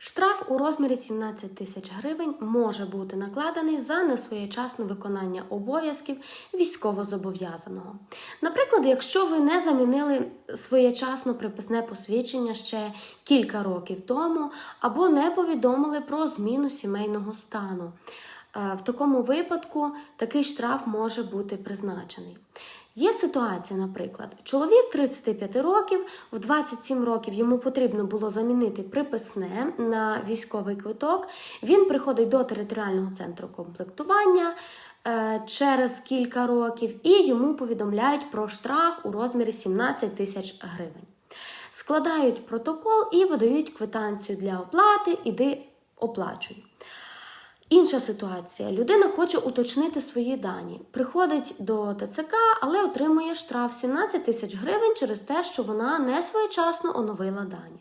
Штраф у розмірі 17 тисяч гривень може бути накладений за несвоєчасне виконання обов'язків військовозобов'язаного. Наприклад, якщо ви не замінили своєчасно приписне посвідчення ще кілька років тому, або не повідомили про зміну сімейного стану. Е, В такому випадку такий штраф може бути призначений. Є ситуація, наприклад, чоловік 35 років, в 27 років йому потрібно було замінити приписне на військовий квиток. Він приходить до територіального центру комплектування е, через кілька років і йому повідомляють про штраф у розмірі 17 тисяч гривень. Складають протокол і видають квитанцію для оплати, іди оплачуй. Інша ситуація. Людина хоче уточнити свої дані. Приходить до ТЦК, але отримує штраф 17 тисяч гривень через те, що вона не своєчасно оновила дані.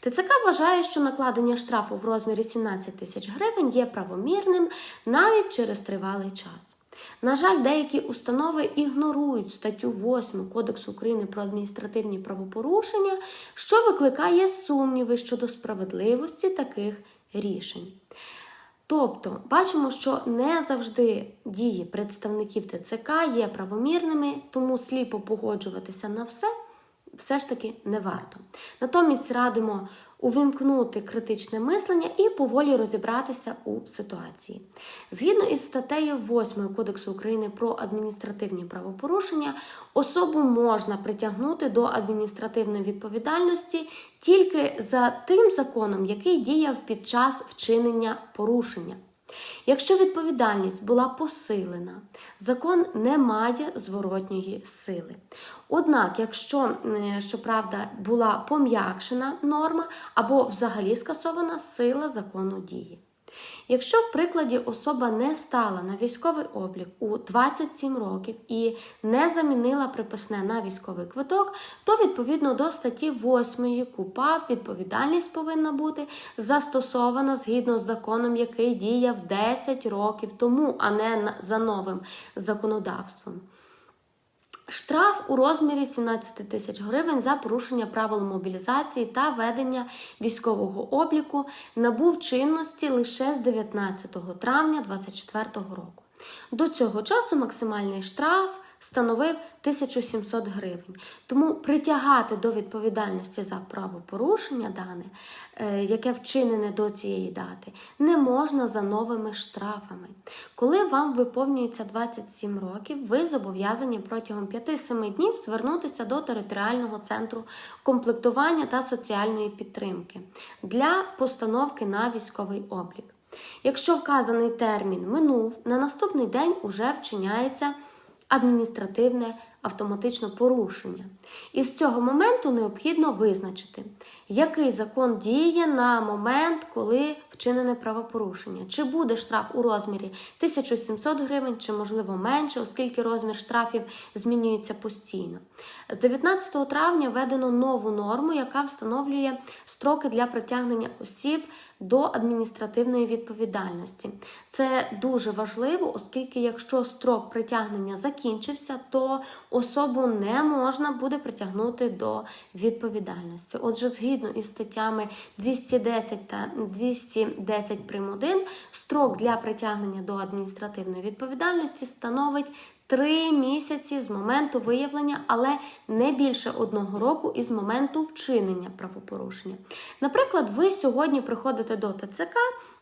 ТЦК вважає, що накладення штрафу в розмірі 17 тисяч гривень є правомірним навіть через тривалий час. На жаль, деякі установи ігнорують статтю 8 Кодексу України про адміністративні правопорушення, що викликає сумніви щодо справедливості таких рішень. Тобто, бачимо, що не завжди дії представників ТЦК є правомірними, тому сліпо погоджуватися на все все ж таки не варто. Натомість радимо увімкнути критичне мислення і поволі розібратися у ситуації. Згідно із статтею 8 Кодексу України про адміністративні правопорушення, особу можна притягнути до адміністративної відповідальності тільки за тим законом, який діяв під час вчинення порушення. Якщо відповідальність була посилена, закон не має зворотньої сили. Однак, якщо, щоправда, була пом'якшена норма або взагалі скасована сила закону дії. Якщо в прикладі особа не стала на військовий облік у 27 років і не замінила приписне на військовий квиток, то відповідно до статті 8 КУПА відповідальність повинна бути застосована згідно з законом, який діяв 10 років тому, а не за новим законодавством. Штраф у розмірі 17 тисяч гривень за порушення правил мобілізації та ведення військового обліку набув чинності лише з 19 травня 2024 року. До цього часу максимальний штраф становив 1700 гривень. Тому притягати до відповідальності за правопорушення дане, е, яке вчинене до цієї дати, не можна за новими штрафами. Коли вам виповнюється 27 років, ви зобов'язані протягом 5-7 днів звернутися до територіального центру комплектування та соціальної підтримки для постановки на військовий облік. Якщо вказаний термін минув, на наступний день уже вчиняється адміністративне автоматично порушення. І з цього моменту необхідно визначити, який закон діє на момент, коли вчинене правопорушення. Чи буде штраф у розмірі 1700 гривень, чи, можливо, менше, оскільки розмір штрафів змінюється постійно. З 19 травня введено нову норму, яка встановлює строки для притягнення осіб до адміністративної відповідальності. Це дуже важливо, оскільки якщо строк притягнення закінчився, то особу не можна буде притягнути до відповідальності. Отже, згідно із статтями 210 та 210 прим. 1, строк для притягнення до адміністративної відповідальності становить Три місяці з моменту виявлення, але не більше одного року із моменту вчинення правопорушення. Наприклад, ви сьогодні приходите до ТЦК,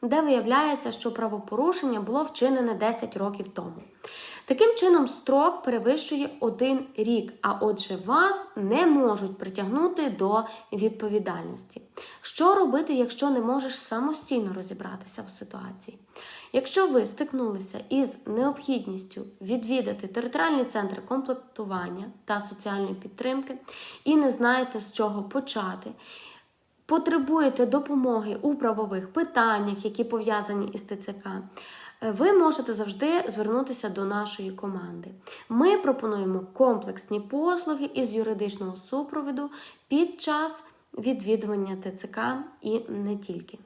де виявляється, що правопорушення було вчинене 10 років тому. Таким чином, строк перевищує один рік, а отже, вас не можуть притягнути до відповідальності. Що робити, якщо не можеш самостійно розібратися в ситуації? Якщо ви стикнулися із необхідністю відвідати територіальний центр комплектування та соціальної підтримки і не знаєте, з чого почати, потребуєте допомоги у правових питаннях, які пов'язані із ТЦК, ви можете завжди звернутися до нашої команди. Ми пропонуємо комплексні послуги із юридичного супроводу під час відвідування ТЦК і не тільки.